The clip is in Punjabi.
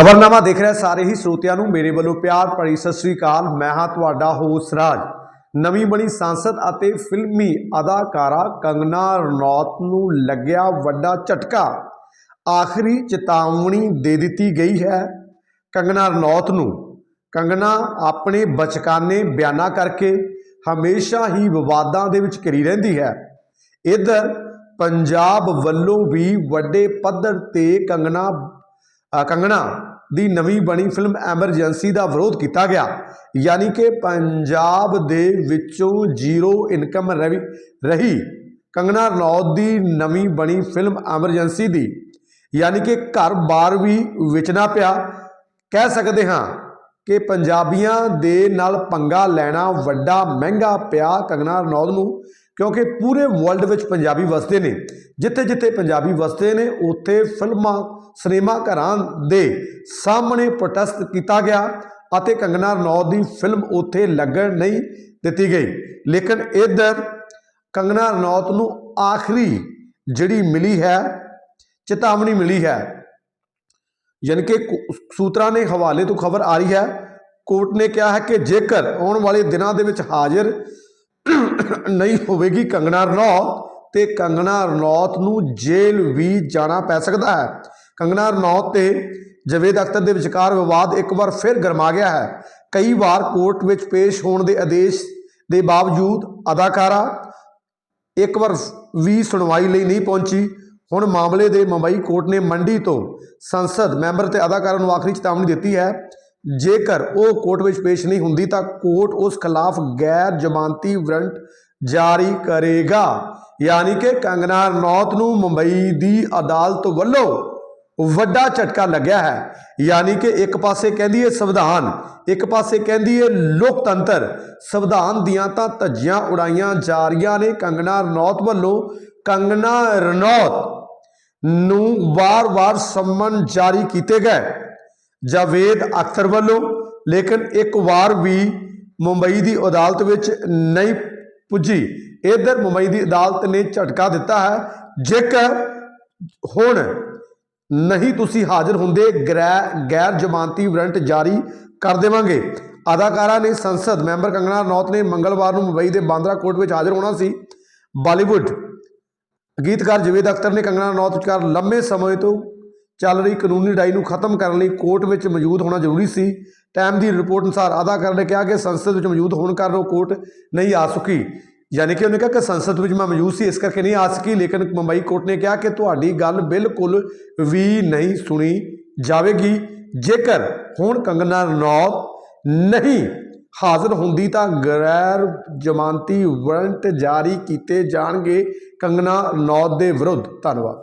ਖਬਰਨਾਮਾ ਦੇਖ ਰਹੇ ਸਾਰੇ ਹੀ ਸਰੋਤਿਆਂ ਨੂੰ ਮੇਰੇ ਵੱਲੋਂ ਪਿਆਰ ਭਰੀ ਸਤਿ ਸ੍ਰੀ ਅਕਾਲ। ਮੈਂ ਹਾਂ ਤੁਹਾਡਾ ਹੋਸ ਰਾਜ। ਨਵੀਂ ਬਣੀ ਸੰਸਦ ਅਤੇ ਫਿਲਮੀ ਅਦਾਕਾਰਾ ਕੰਗਨਾ ਰਣੌਤ ਨੂੰ ਲੱਗਿਆ ਵੱਡਾ ਝਟਕਾ। ਆਖਰੀ ਚੇਤਾਵਨੀ ਦੇ ਦਿੱਤੀ ਗਈ ਹੈ ਕੰਗਨਾ ਰਣੌਤ ਨੂੰ। ਕੰਗਨਾ ਆਪਣੇ ਬਚਕਾਨੇ ਬਿਆਨਾਂ ਕਰਕੇ ਹਮੇਸ਼ਾ ਹੀ ਵਿਵਾਦਾਂ ਦੇ ਵਿੱਚ ਘਿਰੀ ਰਹਿੰਦੀ ਹੈ। ਇਧਰ ਪੰਜਾਬ ਵੱਲੋਂ ਵੀ ਵੱਡੇ ਪੱਧਰ ਤੇ ਕੰਗਨਾ ਕੰਗਣਾ ਦੀ ਨਵੀਂ ਬਣੀ ਫਿਲਮ ਐਮਰਜੈਂਸੀ ਦਾ ਵਿਰੋਧ ਕੀਤਾ ਗਿਆ, ਯਾਨੀ ਕਿ ਪੰਜਾਬ ਦੇ ਵਿੱਚੋਂ ਜ਼ੀਰੋ ਇਨਕਮ ਰਵੀ, ਰਹੀ ਕੰਗਣਾ ਰਣੌਤ ਦੀ ਨਵੀਂ ਬਣੀ ਫਿਲਮ ਐਮਰਜੈਂਸੀ ਦੀ, ਯਾਨੀ ਕਿ ਘਰ-ਬਾਰ ਵੀ ਵੇਚਣਾ ਪਿਆ। ਕਹਿ ਸਕਦੇ ਹਾਂ ਕਿ ਪੰਜਾਬੀਆਂ ਦੇ ਨਾਲ ਪੰਗਾ ਲੈਣਾ ਵੱਡਾ, ਮਹਿੰਗਾ ਪਿਆ ਕੰਗਣਾ ਰਣੌਤ ਨੂੰ। ਕਿਉਂਕਿ ਪੂਰੇ ਵਰਲਡ ਵਿੱਚ ਪੰਜਾਬੀ ਵਸਦੇ ਨੇ। ਜਿੱਥੇ ਜਿੱਥੇ ਪੰਜਾਬੀ ਵਸਦੇ ਨੇ, ਉੱਥੇ ਫਿਲਮਾਂ, ਸਿਨੇਮਾ ਘਰਾਂ ਦੇ ਸਾਹਮਣੇ ਪ੍ਰੋਟੈਸਟ ਕੀਤਾ ਗਿਆ ਅਤੇ ਕੰਗਨਾ ਰਣੌਤ ਦੀ ਫਿਲਮ ਉੱਥੇ ਲੱਗਣ ਨਹੀਂ ਦਿੱਤੀ ਗਈ। ਲੇਕਿਨ ਇਧਰ ਕੰਗਨਾ ਰਣੌਤ ਨੂੰ ਆਖਰੀ ਜਿਹੜੀ ਮਿਲੀ ਹੈ, ਚੇਤਾਵਨੀ ਮਿਲੀ ਹੈ। ਯਾਨੀ ਕਿ, ਸੂਤਰਾਂ ਦੇ ਹਵਾਲੇ ਤੋਂ ਖਬਰ ਆ ਰਹੀ ਹੈ। ਕੋਰਟ ਨੇ ਕਿਹਾ ਹੈ ਕਿ ਜੇਕਰ ਆਉਣ ਵਾਲੇ ਦਿਨਾਂ ਦੇ ਵਿੱਚ ਹਾਜ਼ਰ ਨਹੀਂ ਹੋਵੇਗੀ ਕੰਗਣਾ ਰਣੌਤ, ਤੇ ਕੰਗਣਾ ਰਣੌਤ ਨੂੰ ਜੇਲ੍ਹ ਵੀ ਜਾਣਾ ਪੈ ਸਕਦਾ ਹੈ। ਕੰਗਣਾ ਰਣੌਤ ਤੇ ਜਵੇਦ ਅਖਤਰ ਦੇ ਵਿਚਕਾਰ ਵਿਵਾਦ ਇੱਕ ਵਾਰ ਫਿਰ ਗਰਮਾ ਗਿਆ ਹੈ। ਕਈ ਵਾਰ ਕੋਰਟ ਵਿੱਚ ਪੇਸ਼ ਹੋਣ ਦੇ ਆਦੇਸ਼ ਦੇ ਬਾਵਜੂਦ ਅਦਾਕਾਰਾ ਇੱਕ ਵਾਰ ਵੀ ਸੁਣਵਾਈ ਲਈ ਨਹੀਂ ਪਹੁੰਚੀ। ਹੁਣ ਮਾਮਲੇ ਦੇ ਮੁੰਬਈ ਕੋਰਟ ਨੇ ਮੰਡੀ ਤੋਂ ਸੰਸਦ ਮੈਂਬਰ ਤੇ ਅਦਾਕਾਰਾਂ ਨੂੰ ਆਖਰੀ ਚੇਤਾਵਨੀ ਦਿੱਤੀ ਹੈ ਜੇਕਰ ਉਹ ਕੋਰਟ ਵਿੱਚ ਪੇਸ਼ ਨਹੀਂ ਹੁੰਦੀ ਤਾਂ ਕੋਰਟ ਉਸ ਖਿਲਾਫ ਗੈਰ ਜ਼ਮਾਨਤੀ ਵਾਰੰਟ ਜਾਰੀ ਕਰੇਗਾ। ਯਾਨੀ ਕਿ ਕੰਗਨਾ ਰਣੌਤ ਨੂੰ ਮੁੰਬਈ ਦੀ ਅਦਾਲਤ ਵੱਲੋਂ ਵੱਡਾ ਝਟਕਾ ਲੱਗਿਆ ਹੈ। ਯਾਨੀ ਕਿ ਇੱਕ ਪਾਸੇ ਕਹਿੰਦੀ ਹੈ ਸੰਵਿਧਾਨ, ਇੱਕ ਪਾਸੇ ਕਹਿੰਦੀ ਹੈ ਲੋਕਤੰਤਰ। ਸੰਵਿਧਾਨ ਦੀਆਂ ਤਾਂ ਧੱਜੀਆਂ ਉਡਾਈਆਂ ਜਾ ਰਹੀਆਂ ਨੇ। ਕੰਗਨਾ ਰਣੌਤ ਵੱਲੋਂ ਕੰਗਨਾ ਰਣੌਤ ਨੂੰ ਵਾਰ-ਵਾਰ ਸੰਮਨ ਜਾਰੀ ਕੀਤੇ ਗਏ। ਜਾਵੇਦ ਅਖਤਰ ਵੱਲੋਂ, ਲੇਕਿਨ ਇੱਕ ਵਾਰ ਵੀ ਮੁੰਬਈ ਦੀ ਅਦਾਲਤ ਵਿੱਚ ਨਹੀਂ ਪੁੱਜੀ। ਇਧਰ ਮੁੰਬਈ ਦੀ ਅਦਾਲਤ ਨੇ ਝਟਕਾ ਦਿੱਤਾ ਹੈ, ਜੇਕਰ ਹੁਣ ਨਹੀਂ ਤੁਸੀਂ ਹਾਜ਼ਰ ਹੁੰਦੇ ਗ੍ਰੈ- ਗੈਰ ਜ਼ਮਾਨਤੀ ਵਾਰੰਟ ਜਾਰੀ ਕਰ ਦੇਵਾਂਗੇ। ਅਦਾਕਾਰਾ ਨੇ ਸੰਸਦ ਮੈਂਬਰ ਕੰਗਣਾ ਰਣੌਤ ਨੇ ਮੰਗਲਵਾਰ ਨੂੰ ਮੁੰਬਈ ਦੇ ਬਾਂਦਰਾ ਕੋਰਟ ਵਿੱਚ ਹਾਜ਼ਰ ਹੋਣਾ ਸੀ। ਬਾਲੀਵੁੱਡ ਗੀਤਕਾਰ ਜਵੇਦ ਅਖਤਰ ਨੇ ਕੰਗਣਾ ਰਣੌਤ ਵਿਚਕਾਰ ਲੰਮੇ ਸਮੇਂ ਤੋਂ ਚੱਲ ਰਹੀ ਕਾਨੂੰਨੀ ਲੜਾਈ ਨੂੰ ਖਤਮ ਕਰਨ ਲਈ ਕੋਰਟ ਵਿੱਚ ਮੌਜੂਦ ਹੋਣਾ ਜ਼ਰੂਰੀ ਸੀ। ਟਾਈਮ ਦੀ ਰਿਪੋਰਟ ਅਨੁਸਾਰ ਅਦਾਕਾਰ ਨੇ ਕਿਹਾ ਕਿ ਸੰਸਦ ਵਿੱਚ ਮੌਜੂਦ ਹੋਣ ਕਾਰਨ ਉਹ ਕੋਰਟ ਨਹੀਂ ਆ ਸਕੀ। ਯਾਨੀ ਕਿ ਉਹਨੇ ਕਿਹਾ ਕਿ ਸੰਸਦ ਵਿੱਚ ਮੈਂ ਮੌਜੂਦ ਸੀ, ਇਸ ਕਰਕੇ ਨਹੀਂ ਆ ਸਕੀ, ਲੇਕਿਨ ਮੁੰਬਈ ਕੋਰਟ ਨੇ ਕਿਹਾ ਕਿ ਤੁਹਾਡੀ ਗੱਲ ਬਿਲਕੁਲ ਵੀ ਨਹੀਂ ਸੁਣੀ ਜਾਵੇਗੀ। ਜੇਕਰ ਹੁਣ ਕੰਗਨਾ ਰਣੌਤ ਨਹੀਂ ਹਾਜ਼ਰ ਹੁੰਦੀ ਤਾਂ ਗੈਰ ਜ਼ਮਾਨਤੀ ਵਾਰੰਟ ਜਾਰੀ ਕੀਤੇ ਜਾਣਗੇ ਕੰਗਨਾ ਰਣੌਤ ਦੇ ਵਿਰੁੱਧ। ਧੰਨਵਾਦ।